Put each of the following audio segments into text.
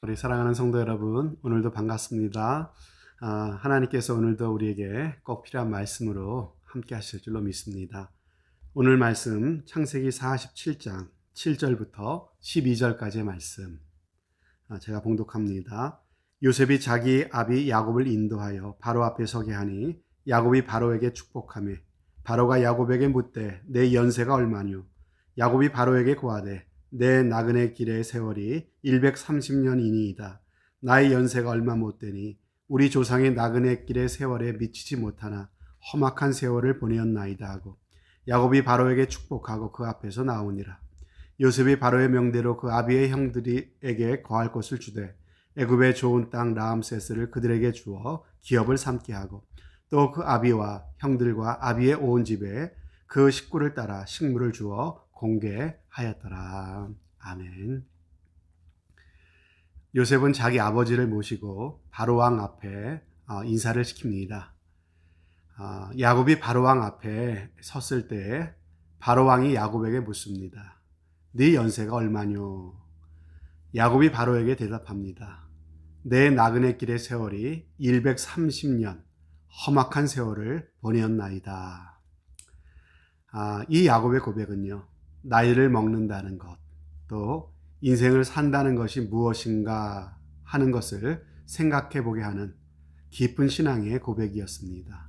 우리 사랑하는 성도 여러분, 오늘도 반갑습니다. 아, 하나님께서 오늘도 우리에게 꼭 필요한 말씀으로 함께 하실 줄로 믿습니다. 오늘 말씀 창세기 47장 7절부터 12절까지의 말씀 아, 제가 봉독합니다. 요셉이 자기 아비 야곱을 인도하여 바로 앞에 서게 하니 야곱이 바로에게 축복하며 바로가 야곱에게 묻되 내 연세가 얼마뇨 야곱이 바로에게 고하되 내 나그네 길의 세월이 130년이니이다. 나의 연세가 얼마 못 되니 우리 조상의 나그네 길의 세월에 미치지 못하나 험악한 세월을 보내었나이다 하고 야곱이 바로에게 축복하고 그 앞에서 나오니라. 요셉이 바로의 명대로 그 아비의 형들에게 거할 것을 주되 애굽의 좋은 땅 라암세스를 그들에게 주어 기업을 삼게 하고 또 그 아비와 형들과 아비의 온 집에 그 식구를 따라 식물을 주어 공개 하였더라. 아멘. 요셉은 자기 아버지를 모시고 바로왕 앞에 어, 인사를 시킵니다. 어, 야곱이 바로왕 앞에 섰을 때 바로왕이 야곱에게 묻습니다. 네 연세가 얼마뇨? 야곱이 바로에게 대답합니다. 내 나그네 길의 세월이 130년 험악한 세월을 보내었나이다. 아, 이 야곱의 고백은요. 나이를 먹는다는 것, 또 인생을 산다는 것이 무엇인가 하는 것을 생각해 보게 하는 깊은 신앙의 고백이었습니다.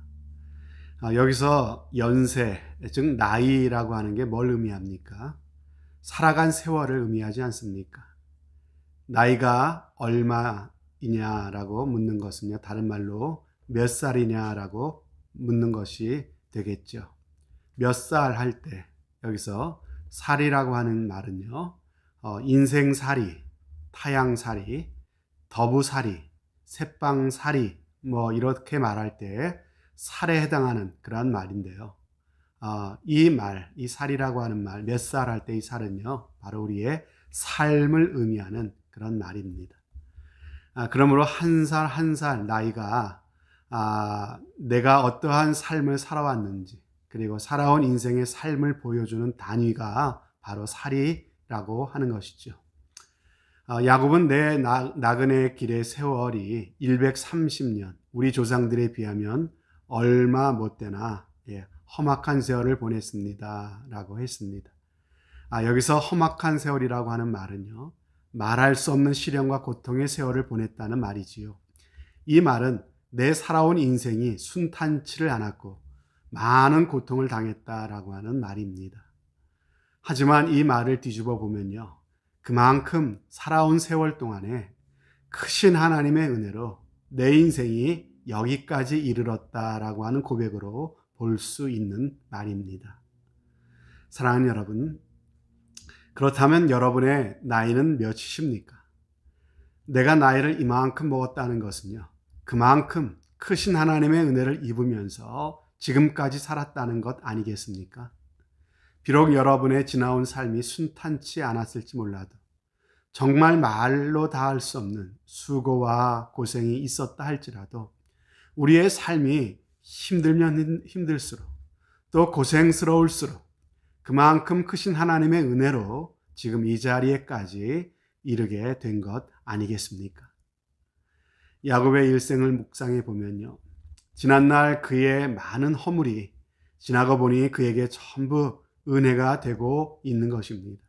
아, 여기서 연세, 즉 나이라고 하는 게 뭘 의미합니까? 살아간 세월을 의미하지 않습니까? 나이가 얼마이냐라고 묻는 것은요, 다른 말로 몇 살이냐라고 묻는 것이 되겠죠. 몇 살 할 때, 여기서 살이라고 하는 말은요, 어, 인생살이, 타양살이, 더부살이, 새빵살이, 뭐, 이렇게 말할 때 살에 해당하는 그런 말인데요. 어, 이 말, 이 살이라고 하는 말, 몇 살 할 때 이 살은요, 바로 우리의 삶을 의미하는 그런 말입니다. 아, 그러므로 한 살 한살 나이가 아, 내가 어떠한 삶을 살아왔는지, 그리고 살아온 인생의 삶을 보여주는 단위가 바로 살이라고 하는 것이죠. 아, 야곱은 내 나, 나그네 길의 세월이 130년, 우리 조상들에 비하면 얼마 못 되나 예, 험악한 세월을 보냈습니다. 라고 했습니다. 아, 여기서 험악한 세월이라고 하는 말은요, 말할 수 없는 시련과 고통의 세월을 보냈다는 말이지요. 이 말은 내 살아온 인생이 순탄치를 않았고 많은 고통을 당했다라고 하는 말입니다. 하지만 이 말을 뒤집어 보면요. 그만큼 살아온 세월 동안에 크신 하나님의 은혜로 내 인생이 여기까지 이르렀다라고 하는 고백으로 볼 수 있는 말입니다. 사랑하는 여러분, 그렇다면 여러분의 나이는 몇이십니까? 내가 나이를 이만큼 먹었다는 것은요. 그만큼 크신 하나님의 은혜를 입으면서 지금까지 살았다는 것 아니겠습니까? 비록 여러분의 지나온 삶이 순탄치 않았을지 몰라도 정말 말로 다 할 수 없는 수고와 고생이 있었다 할지라도 우리의 삶이 힘들면 힘들수록 또 고생스러울수록 그만큼 크신 하나님의 은혜로 지금 이 자리에까지 이르게 된 것 아니겠습니까? 야곱의 일생을 묵상해 보면요. 지난날 그의 많은 허물이 지나가 보니 그에게 전부 은혜가 되고 있는 것입니다.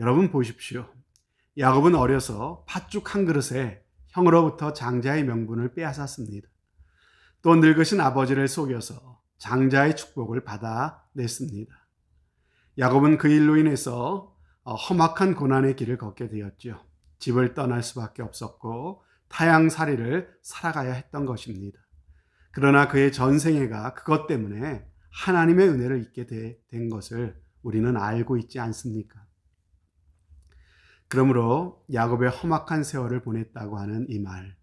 여러분 보십시오. 야곱은 어려서 팥죽 한 그릇에 형으로부터 장자의 명분을 빼앗았습니다. 또 늙으신 아버지를 속여서 장자의 축복을 받아냈습니다. 야곱은 그 일로 인해서 험악한 고난의 길을 걷게 되었죠. 집을 떠날 수밖에 없었고 타양살이를 살아가야 했던 것입니다. 그러나 그의 전생애가 그것 때문에 하나님의 은혜를 잊게 된 것을 우리는 알고 있지 않습니까? 그러므로 야곱의 험악한 세월을 보냈다고 하는 이 말,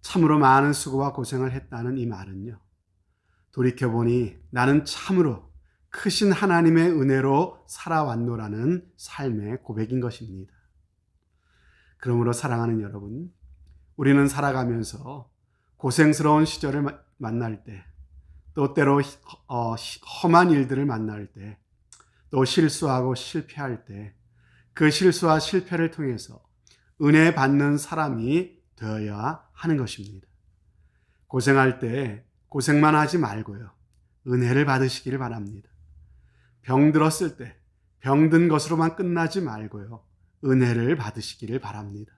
참으로 많은 수고와 고생을 했다는 이 말은요. 돌이켜보니 나는 참으로 크신 하나님의 은혜로 살아왔노라는 삶의 고백인 것입니다. 그러므로 사랑하는 여러분, 우리는 살아가면서 고생스러운 시절을 만날 때, 또 때로 어, 험한 일들을 만날 때, 또 실수하고 실패할 때, 그 실수와 실패를 통해서 은혜 받는 사람이 되어야 하는 것입니다. 고생할 때 고생만 하지 말고요. 은혜를 받으시기를 바랍니다. 병 들었을 때 병든 것으로만 끝나지 말고요. 은혜를 받으시기를 바랍니다.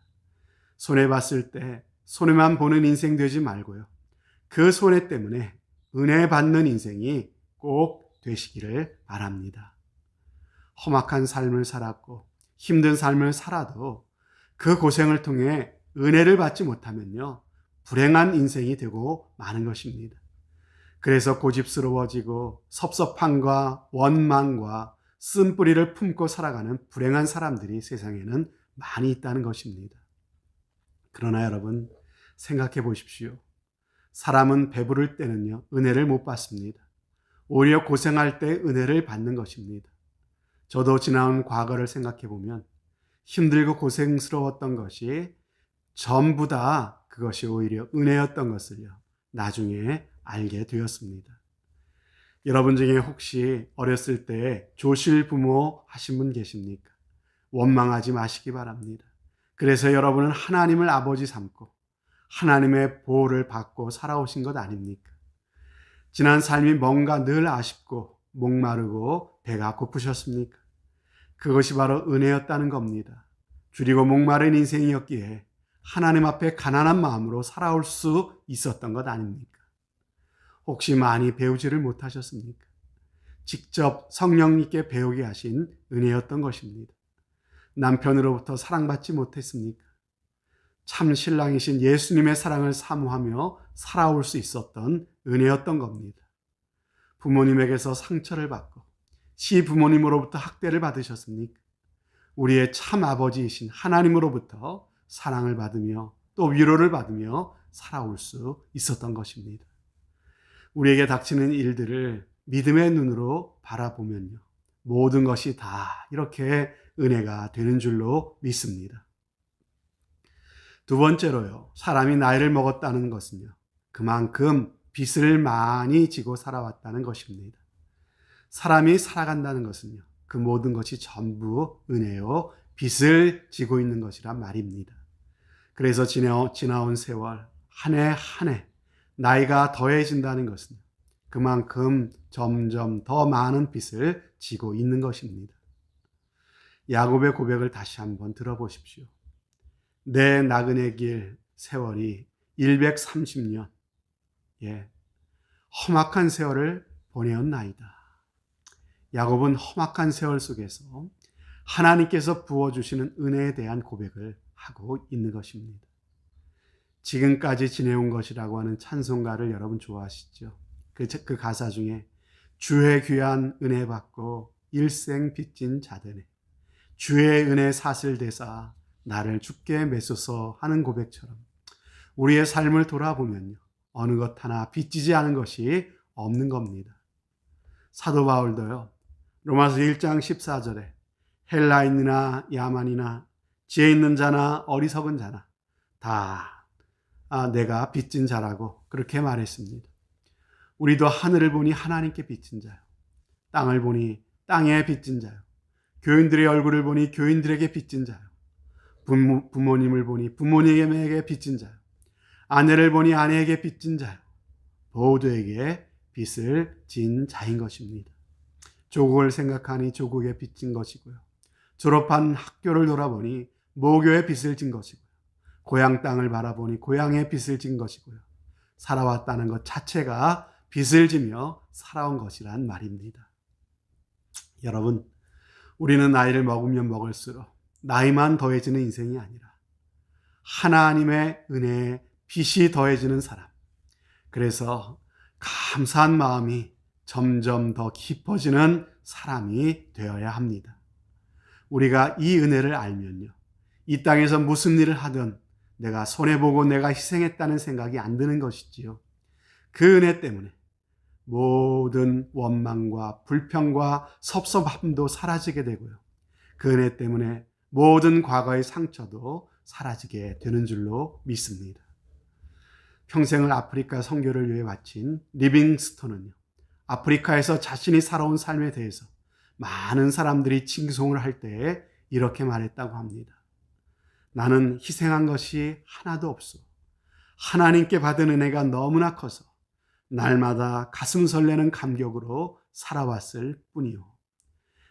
손해 봤을 때 손해만 보는 인생 되지 말고요. 그 손해 때문에 은혜 받는 인생이 꼭 되시기를 바랍니다. 험악한 삶을 살았고 힘든 삶을 살아도 그 고생을 통해 은혜를 받지 못하면요. 불행한 인생이 되고 마는 것입니다. 그래서 고집스러워지고 섭섭함과 원망과 쓴뿌리를 품고 살아가는 불행한 사람들이 세상에는 많이 있다는 것입니다. 그러나 여러분 생각해 보십시오. 사람은 배부를 때는요, 은혜를 못 받습니다. 오히려 고생할 때 은혜를 받는 것입니다. 저도 지나온 과거를 생각해 보면 힘들고 고생스러웠던 것이 전부 다 그것이 오히려 은혜였던 것을요, 나중에 알게 되었습니다. 여러분 중에 혹시 어렸을 때 조실 부모 하신 분 계십니까? 원망하지 마시기 바랍니다. 그래서 여러분은 하나님을 아버지 삼고 하나님의 보호를 받고 살아오신 것 아닙니까? 지난 삶이 뭔가 늘 아쉽고 목마르고 배가 고프셨습니까? 그것이 바로 은혜였다는 겁니다. 줄이고 목마른 인생이었기에 하나님 앞에 가난한 마음으로 살아올 수 있었던 것 아닙니까? 혹시 많이 배우지를 못하셨습니까? 직접 성령님께 배우게 하신 은혜였던 것입니다. 남편으로부터 사랑받지 못했습니까? 참 신랑이신 예수님의 사랑을 사모하며 살아올 수 있었던 은혜였던 겁니다. 부모님에게서 상처를 받고 시 부모님으로부터 학대를 받으셨습니까? 우리의 참 아버지이신 하나님으로부터 사랑을 받으며 또 위로를 받으며 살아올 수 있었던 것입니다. 우리에게 닥치는 일들을 믿음의 눈으로 바라보면요. 모든 것이 다 이렇게 은혜가 되는 줄로 믿습니다. 두 번째로요. 사람이 나이를 먹었다는 것은요. 그만큼 빚을 많이 지고 살아왔다는 것입니다. 사람이 살아간다는 것은요. 그 모든 것이 전부 은혜요. 빚을 지고 있는 것이란 말입니다. 그래서 지나온 세월, 한 해 한 해, 나이가 더해진다는 것은 그만큼 점점 더 많은 빚을 지고 있는 것입니다. 야곱의 고백을 다시 한번 들어보십시오. 내 나그네 길 세월이 130년, 예, 험악한 세월을 보내었나이다. 야곱은 험악한 세월 속에서 하나님께서 부어주시는 은혜에 대한 고백을 하고 있는 것입니다. 지금까지 지내온 것이라고 하는 찬송가를 여러분 좋아하시죠? 그, 그 가사 중에 주의 귀한 은혜 받고 일생 빚진 자되네. 주의 은혜 사슬 대사 나를 죽게 메소서 하는 고백처럼 우리의 삶을 돌아보면요. 어느 것 하나 빚지지 않은 것이 없는 겁니다. 사도 바울도요. 로마서 1장 14절에 헬라인이나 야만이나 지혜 있는 자나 어리석은 자나 다 아, 내가 빚진 자라고 그렇게 말했습니다. 우리도 하늘을 보니 하나님께 빚진 자요. 땅을 보니 땅에 빚진 자요. 교인들의 얼굴을 보니 교인들에게 빚진 자요. 부모, 부모 님을 보니 부모님에게 빚진 자요. 아내를 보니 아내에게 빚진 자요. 모두에게 빚을 진 자인 것입니다. 조국을 생각하니 조국에 빚진 것이고요. 졸업한 학교를 돌아보니 모교에 빚을 진 것이고 고향 땅을 바라보니 고향의 빚을 진 것이고요. 살아왔다는 것 자체가 빚을 지며 살아온 것이란 말입니다. 여러분, 우리는 나이를 먹으면 먹을수록 나이만 더해지는 인생이 아니라 하나님의 은혜에 빚이 더해지는 사람. 그래서 감사한 마음이 점점 더 깊어지는 사람이 되어야 합니다. 우리가 이 은혜를 알면요. 이 땅에서 무슨 일을 하든 내가 손해보고 내가 희생했다는 생각이 안 드는 것이지요. 그 은혜 때문에 모든 원망과 불평과 섭섭함도 사라지게 되고요. 그 은혜 때문에 모든 과거의 상처도 사라지게 되는 줄로 믿습니다. 평생을 아프리카 선교를 위해 바친 리빙스톤은요. 아프리카에서 자신이 살아온 삶에 대해서 많은 사람들이 칭송을 할 때에 이렇게 말했다고 합니다. 나는 희생한 것이 하나도 없어. 하나님께 받은 은혜가 너무나 커서 날마다 가슴 설레는 감격으로 살아왔을 뿐이요.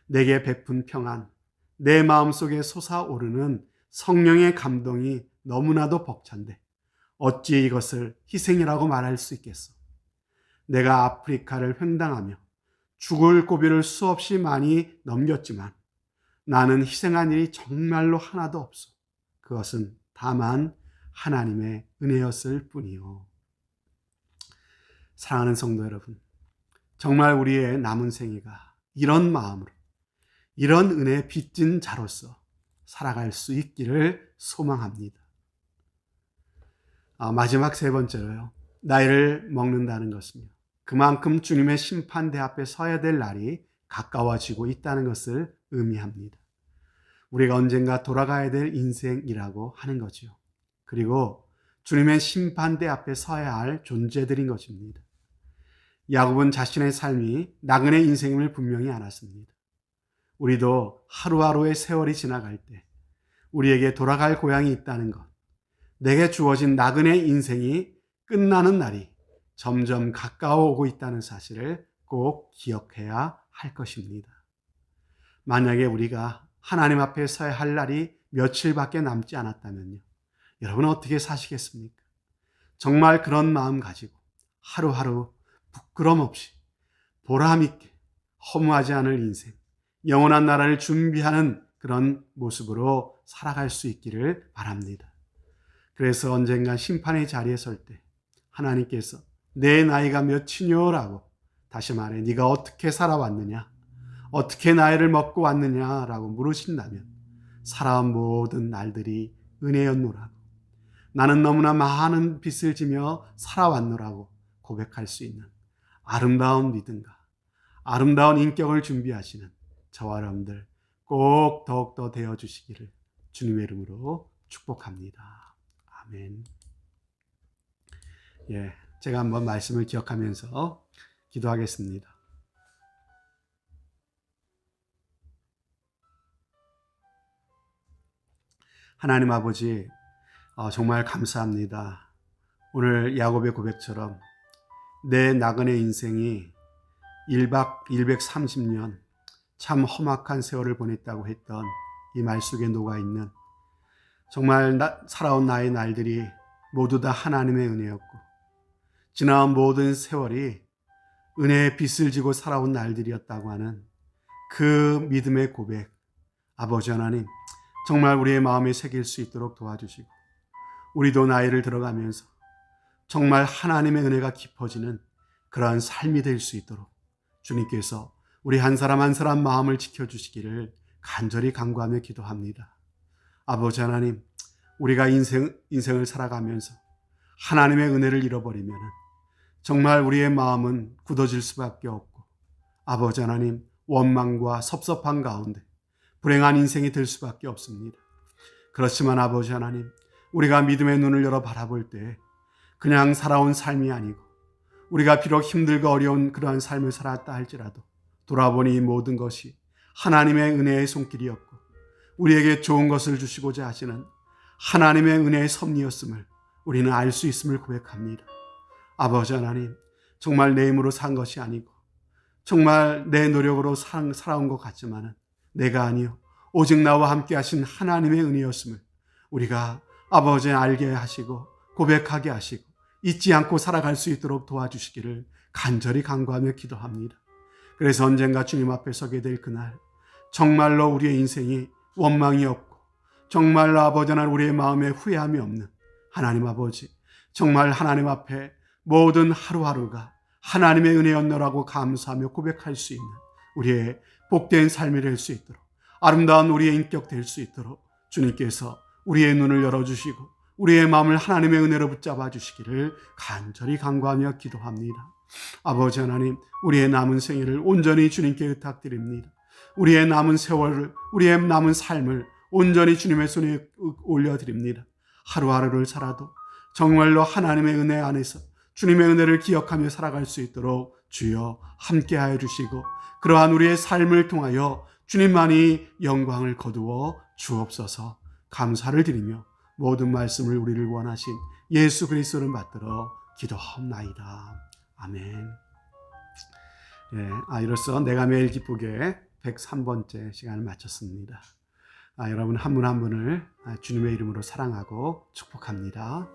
내게 베푼 평안, 내 마음속에 솟아오르는 성령의 감동이 너무나도 벅찬데 어찌 이것을 희생이라고 말할 수 있겠어? 내가 아프리카를 횡단하며 죽을 고비를 수없이 많이 넘겼지만 나는 희생한 일이 정말로 하나도 없어. 그것은 다만 하나님의 은혜였을 뿐이요. 사랑하는 성도 여러분, 정말 우리의 남은 생애가 이런 마음으로, 이런 은혜 빚진 자로서 살아갈 수 있기를 소망합니다. 아, 마지막 세 번째로요. 나이를 먹는다는 것은요. 그만큼 주님의 심판대 앞에 서야 될 날이 가까워지고 있다는 것을 의미합니다. 우리가 언젠가 돌아가야 될 인생이라고 하는 거죠. 그리고 주님의 심판대 앞에 서야 할 존재들인 것입니다. 야곱은 자신의 삶이 나그네 인생임을 분명히 알았습니다. 우리도 하루하루의 세월이 지나갈 때 우리에게 돌아갈 고향이 있다는 것, 내게 주어진 나그네 인생이 끝나는 날이 점점 가까워 오고 있다는 사실을 꼭 기억해야 할 것입니다. 만약에 우리가 하나님 앞에 서야 할 날이 며칠밖에 남지 않았다면요. 여러분 어떻게 사시겠습니까? 정말 그런 마음 가지고 하루하루 부끄럼 없이 보람 있게 허무하지 않을 인생, 영원한 나라를 준비하는 그런 모습으로 살아갈 수 있기를 바랍니다. 그래서 언젠가 심판의 자리에 설 때 하나님께서 내 나이가 몇이뇨라고 다시 말해 네가 어떻게 살아왔느냐 어떻게 나이를 먹고 왔느냐라고 물으신다면 살아온 모든 날들이 은혜였노라고 나는 너무나 많은 빚을 지며 살아왔노라고 고백할 수 있는 아름다운 믿음과 아름다운 인격을 준비하시는 저와 여러분들 꼭 더욱더 되어 주시기를 주님의 이름으로 축복합니다. 아멘. 예, 제가 한번 말씀을 기억하면서 기도하겠습니다. 하나님 아버지, 어, 정말 감사합니다. 오늘 야곱의 고백처럼 내 나그네 인생이 1박 130년 참 험악한 세월을 보냈다고 했던 이 말 속에 녹아 있는 정말 나, 살아온 나의 날들이 모두 다 하나님의 은혜였고 지나온 모든 세월이 은혜의 빚을 지고 살아온 날들이었다고 하는 그 믿음의 고백 아버지 하나님 정말 우리의 마음에 새길 수 있도록 도와주시고 우리도 나이를 들어가면서 정말 하나님의 은혜가 깊어지는 그러한 삶이 될 수 있도록 주님께서 우리 한 사람 한 사람 마음을 지켜주시기를 간절히 간구하며 기도합니다. 아버지 하나님, 우리가 인생, 인생을 살아가면서 하나님의 은혜를 잃어버리면 정말 우리의 마음은 굳어질 수밖에 없고 아버지 하나님, 원망과 섭섭한 가운데 불행한 인생이 될 수밖에 없습니다. 그렇지만 아버지 하나님, 우리가 믿음의 눈을 열어 바라볼 때 그냥 살아온 삶이 아니고 우리가 비록 힘들고 어려운 그러한 삶을 살았다 할지라도 돌아보니 이 모든 것이 하나님의 은혜의 손길이었고 우리에게 좋은 것을 주시고자 하시는 하나님의 은혜의 섭리였음을 우리는 알 수 있음을 고백합니다. 아버지 하나님, 정말 내 힘으로 산 것이 아니고 정말 내 노력으로 살아온 것 같지만은 내가 아니요 오직 나와 함께 하신 하나님의 은혜였음을 우리가 아버지 알게 하시고 고백하게 하시고 잊지 않고 살아갈 수 있도록 도와주시기를 간절히 간구하며 기도합니다. 그래서 언젠가 주님 앞에 서게 될 그날 정말로 우리의 인생이 원망이 없고 정말로 아버지 하나님 우리의 마음에 후회함이 없는 하나님 아버지 정말 하나님 앞에 모든 하루하루가 하나님의 은혜였노라고 감사하며 고백할 수 있는 우리의 복된 삶이 될 수 있도록 아름다운 우리의 인격 될 수 있도록 주님께서 우리의 눈을 열어주시고 우리의 마음을 하나님의 은혜로 붙잡아 주시기를 간절히 간구하며 기도합니다. 아버지 하나님, 우리의 남은 생애를 온전히 주님께 의탁드립니다. 우리의 남은 세월을, 우리의 남은 삶을 온전히 주님의 손에 올려드립니다. 하루하루를 살아도 정말로 하나님의 은혜 안에서 주님의 은혜를 기억하며 살아갈 수 있도록 주여 함께하여 주시고 그러한 우리의 삶을 통하여 주님만이 영광을 거두어 주옵소서 감사를 드리며 모든 말씀을 우리를 원하신 예수 그리스도를 받들어 기도하옵나이다. 아멘. 예, 아, 이로써 내가 매일 기쁘게 103번째 시간을 마쳤습니다. 아, 여러분 한 분한 분을 아, 주님의 이름으로 사랑하고 축복합니다.